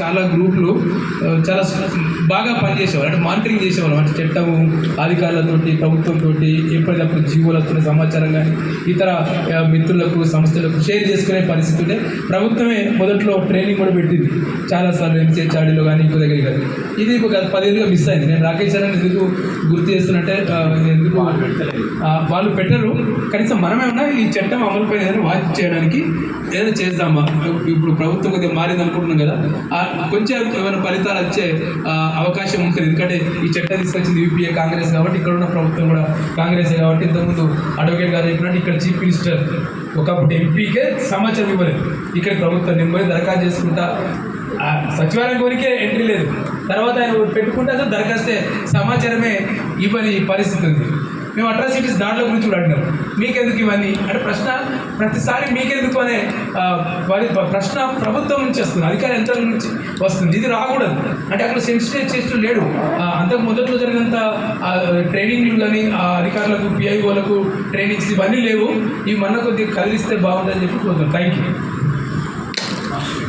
చాలా గ్రూపులు చాలా బాగా పనిచేసేవారు అంటే మానిటరింగ్ చేసేవాళ్ళం. అంటే చట్టము అధికారులతోటి ప్రభుత్వంతో ఎప్పటికప్పుడు జీవోలు వస్తున్న సమాచారం కానీ ఇతర మిత్రులకు సంస్థలకు షేర్ చేసుకునే పరిస్థితి ఉంటే ప్రభుత్వమే మొదట్లో ట్రైనింగ్ కూడా పెట్టింది. చాలాసార్లు ఎంసీహెచ్ఆర్డీలో కానీ ఇంకో దగ్గర కానీ ఇది ఒక గత పదేళ్ళుగా మిస్ అయింది. నేను రాకేష్ అని ఎందుకు గుర్తు చేస్తున్నట్టే ఎందుకు వాళ్ళు పెట్టరు. కనీసం మనమేమన్నా ఈ చట్టం అమలుపై ఏదైనా వాచ్ చేయడానికి ఏదైనా చేద్దామా? ఇప్పుడు ప్రభుత్వం కొద్దిగా మారింది అనుకుంటున్నాం కదా కొంచెం ఏమైనా ఫలితాలు వచ్చే అవకాశం ఉంటుంది. ఎందుకంటే ఈ చట్టం తీసుకొచ్చింది యూపీఏ కాంగ్రెస్ కాబట్టి ఇక్కడ ఉన్న ప్రభుత్వం కూడా కాంగ్రెస్ కాబట్టి ఇంతకుముందు అడ్వకేట్ గారు చెప్పినట్టు ఇక్కడ చీఫ్ మినిస్టర్ ఒకప్పుడు ఎంపీకే సమాచారం ఇవ్వలేదు. ఇక్కడ ప్రభుత్వం నెంబర్ దరఖాస్తు చేసుకుంటా సచివాలయం కోరికే ఎంట్రీ లేదు. తర్వాత ఆయన పెట్టుకుంటే అసలు దరఖాస్తే సమాచారమే ఇవ్వని పరిస్థితి ఉంది. మేము అట్రాసిటీస్ దాంట్లో గురించి కూడా అడిగినాం. మీకెందుకు ఇవన్నీ? అంటే ప్రశ్న ప్రతిసారి మీకెందుకు అనే వారి ప్రశ్న ప్రభుత్వం నుంచి వస్తుంది అధికార యంత్రం నుంచి వస్తుంది. ఇది రాకూడదు. అంటే అక్కడ సెన్సిటైజ్ చేస్తూ లేడు. అంతకు మొదట్లో జరిగినంత ట్రైనింగ్లు కానీ ఆ అధికారులకు పిఐఓలకు ట్రైనింగ్స్ ఇవన్నీ లేవు. ఇవి మన కొద్దిగా కదిలిస్తే బాగుంటుందని చెప్పి కోరుతాం థ్యాంక్ యూ